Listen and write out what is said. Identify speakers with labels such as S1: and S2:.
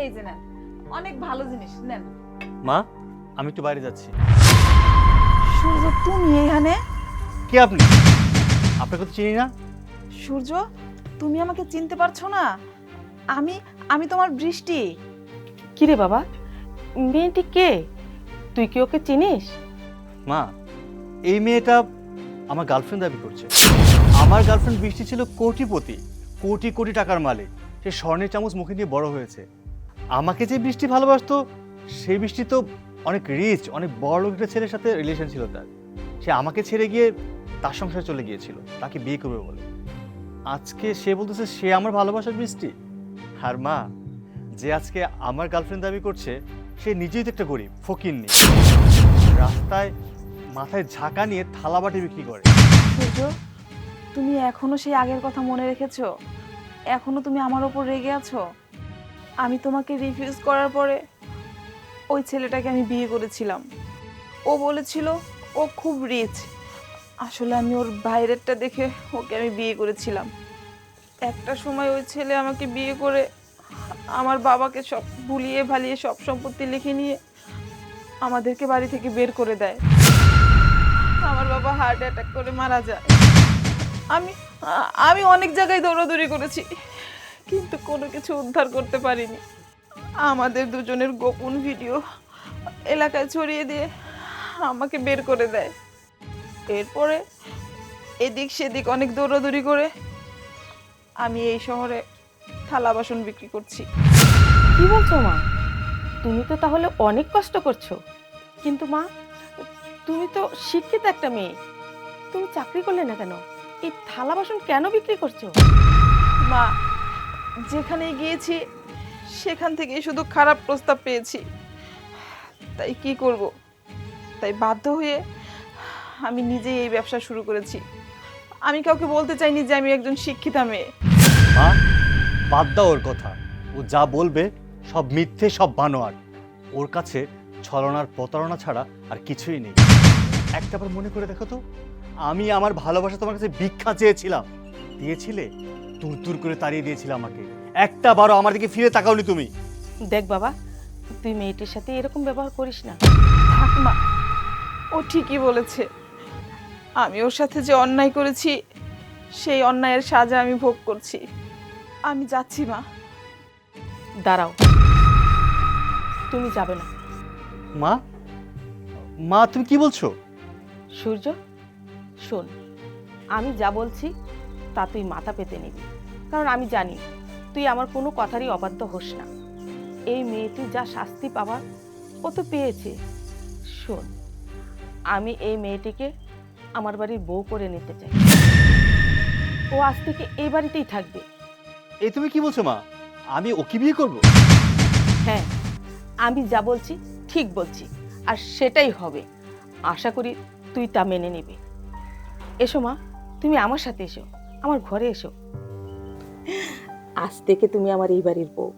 S1: এই যে নেন অনেক ভালো জিনিস নেন।
S2: মা আমি একটু বাইরে যাচ্ছি।
S1: সূর্য তুমি এখানে?
S2: কে আপনি? আপনাকে তো চিনি না।
S1: সূর্য তুমি আমাকে চিনতে পারছ না? আমি আমি তোমার বৃষ্টি।
S3: কিরে বাবা? মেয়েটি কে? তুই কি ওকে চিনিস?
S2: মা এই মেয়েটা আমার গার্লফ্রেন্ড দাবি করছে। আমার গার্লফ্রেন্ড বৃষ্টি ছিল কোটিপতি কোটি কোটি টাকার মালিক। সে স্বর্ণের চামচ মুখে নিয়ে বড় হয়েছে। আমাকে যে বৃষ্টি ভালোবাসতো, সেই বৃষ্টি তো অনেক রিচ অনেক বড় লোক একটা ছেলের সাথে রিলেশন ছিল তার। সে আমাকে ছেড়ে গিয়ে তার সংসারে চলে গিয়েছিল, তাকে বিয়ে করবে বলে। আজকে সে বলতেছে, সে আমার ভালোবাসার বৃষ্টি। আর মা, যে আজকে আমার গার্লফ্রেন্ড দাবি করছে, সে নিজেই তো একটা গরিব, ফকির নেই রাস্তায় মাথায় ঝাঁকা নিয়ে থালাবাটি বিক্রি করে।
S1: তুমি এখনও সেই আগের কথা মনে রেখেছো? এখনও তুমি আমার ওপর রেগে আছো? আমি তোমাকে রিফিউজ করার পরে ওই ছেলেটাকে আমি বিয়ে করেছিলাম। ও বলেছিল ও খুব রিচ আসলে আমি ওর বাইরেরটা দেখে ওকে আমি বিয়ে করেছিলাম। একটা সময় ওই ছেলে আমাকে বিয়ে করে আমার বাবাকে সব ভুলিয়ে ভালিয়ে সব সম্পত্তি লিখে নিয়ে আমাদেরকে বাড়ি থেকে বের করে দেয়। আমার বাবা হার্ট অ্যাটাক করে মারা যায়। আমি আমি অনেক জায়গায় দৌড়াদৌড়ি করেছি। কিন্তু কোনো কিছু উদ্ধার করতে পারিনি। আমাদের দুজনের গোপন ভিডিও এলাকায় ছড়িয়ে দিয়ে আমাকে বের করে দেয়। এরপরে এদিক সেদিক অনেক দৌড়াদৌড়ি করে আমি এই শহরে থালা বাসন বিক্রি করছি।
S3: কি বলছো মা? তুমি তো তাহলে অনেক কষ্ট করছ। কিন্তু মা তুমি তো শিক্ষিত একটা মেয়ে। তুমি চাকরি করলে না কেন? এই থালা বাসন কেন বিক্রি করছ?
S1: মা যেখানে গিয়েছি, সেখান থেকে শুধু খারাপ প্রস্তাব পেয়েছি। তাই কি করব? তাই বাধ্য হয়ে আমি নিজেই এই ব্যবসা শুরু করেছি। আমি কাউকে বলতে চাইনি যে আমি একজন শিক্ষিতা মেয়ে।
S2: মা, বাদ দাও ওর কথা। ও যা বলবে সব মিথ্যে, সব বানোয়ার ওর কাছে ছলনার প্রতারণা ছাড়া আর কিছুই নেই। একটাবার মনে করে দেখো তো, আমি আমার ভালোবাসা তোমার কাছে ভিক্ষা চেয়েছিলাম। দিয়েছিলে? তুর তুর করে তাড়িয়ে দিয়েছিলে আমাকে। একটা বারো আমার দিকে ফিরে তাকাওনি তুমি।
S3: দেখ বাবা তুই মেয়েটির সাথে এরকম ব্যবহার করিস না।
S1: থাক মা। ও ঠিকই বলেছে। আমি ওর সাথে যে অন্যায় করেছি সেই অন্যায়ের সাজা আমি ভোগ করছি। আমি যাচ্ছি মা।
S3: দাঁড়াও। তুমি যাবে না।
S2: মা? মা তুমি কি বলছো?
S3: সূর্য শোন। আমি যা বলছি তা তুই মাথা পেতে নিবি। কারণ আমি জানি তুই আমার কোনো কথারই অবাধ্য হোস না। এই মেয়েটি যা শাস্তি পাওয়ার ও তো পেয়েছে। শোন আমি এই মেয়েটিকে আমার বাড়ির বউ করে নিতে চাই। ও আজ থেকে এই বাড়িতেই থাকবে।
S2: এই তুমি কি বলছো মা? আমি ওকে বিয়ে করব?
S3: হ্যাঁ আমি যা বলছি ঠিক বলছি আর সেটাই হবে। আশা করি তুই তা মেনে নিবি। এসো মা তুমি আমার সাথে এসো। আমার ঘরে এসো। আজ থেকে তুমি আমার এই বাড়ির বউ।